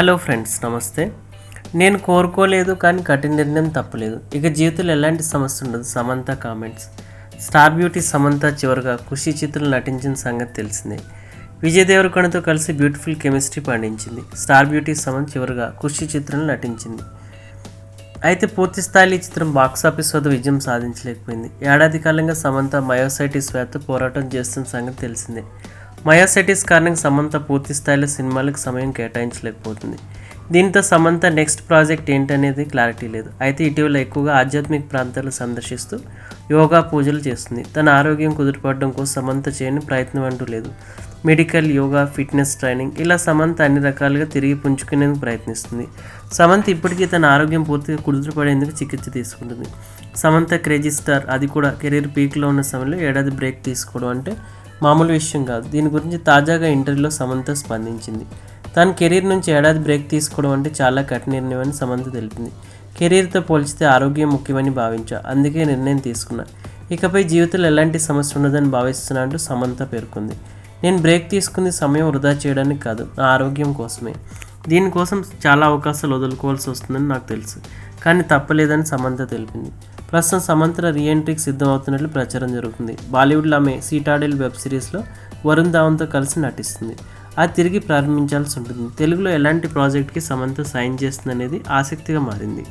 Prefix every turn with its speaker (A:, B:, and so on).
A: Hello friends నమస్తే. నేను కోరుకోలేదు కానీ కఠిన నిర్ణయం తప్పలేదు. ఇక జీవితంలో ఎలాంటి సమస్య ఉండదు. Samantha comments. Star beauty Samantha చివరిగా ఖుషి చిత్రం నటించిన సంగతి తెలిసిందే. విజయ్ దేవరకొండతో కలిసి బ్యూటిఫుల్ కెమిస్ట్రీ పండించింది. స్టార్ బ్యూటీ సమంత చివరిగా ఖుషి చిత్రంలో నటించింది. అయితే పూర్తి స్థాయిలో ఈ చిత్రం బాక్సాఫీస్ వద్ద విజయం సాధించలేకపోయింది. ఏడాది కాలంగా సమంత మయోసైటిస్ వ్యాధితో పోరాటం చేస్తున్న సంగతి తెలిసిందే. మయాసెటిస్ కారణంగా సమంత పూర్తి స్థాయిలో సినిమాలకు సమయం కేటాయించలేకపోతుంది. దీంతో సమంత నెక్స్ట్ ప్రాజెక్ట్ ఏంటనేది క్లారిటీ లేదు. అయితే ఇటీవల ఎక్కువగా ఆధ్యాత్మిక ప్రాంతాలు సందర్శిస్తూ యోగా పూజలు చేస్తుంది. తన ఆరోగ్యం కుదురుపడడం కోసం సమంత చేయని ప్రయత్నం అంటూ లేదు. మెడికల్ యోగా ఫిట్నెస్ ట్రైనింగ్ ఇలా సమంత అన్ని రకాలుగా తిరిగి పుంజుకునేందుకు ప్రయత్నిస్తుంది. సమంత ఇప్పటికీ తన ఆరోగ్యం పూర్తిగా కుదురుపడేందుకు చికిత్స తీసుకుంటుంది. సమంత క్రేజీ స్టార్ అది కూడా కెరీర్ పీక్లో ఉన్న సమయంలో ఏడాది బ్రేక్ తీసుకోవడం అంటే మామూలు విషయం కాదు. దీని గురించి తాజాగా ఇంటర్వ్యూలో సమంత స్పందించింది. తన కెరీర్ నుంచి ఏడాది బ్రేక్ తీసుకోవడం అంటే చాలా కఠిన నిర్ణయం అని సమంత తెలిపింది. కెరీర్తో పోల్చితే ఆరోగ్యం ముఖ్యమని భావించా. అందుకే నిర్ణయం తీసుకున్నా. ఇకపై జీవితంలో ఎలాంటి సమస్య ఉండదని భావిస్తున్నా అంటూ సమంత పేర్కొంది. నేను బ్రేక్ తీసుకుంది సమయం వృధా చేయడానికి కాదు నా ఆరోగ్యం కోసమే. దీనికోసం చాలా అవకాశాలు వదులుకోవాల్సి వస్తుందని నాకు తెలుసు. కానీ తప్పలేదని సమంత తెలిపింది. ప్రస్తుతం సమంత రీఎంట్రీకి సిద్ధమవుతున్నట్లు ప్రచారం జరుగుతుంది. బాలీవుడ్లో ఆమె సీటాడెల్ వెబ్ సిరీస్లో వరుణ్ ధావన్తో కలిసి నటిస్తుంది. అది తిరిగి ప్రారంభించాల్సి ఉంటుంది. తెలుగులో ఎలాంటి ప్రాజెక్ట్కి సమంత సైన్ చేస్తుంది అనేది ఆసక్తిగా మారింది.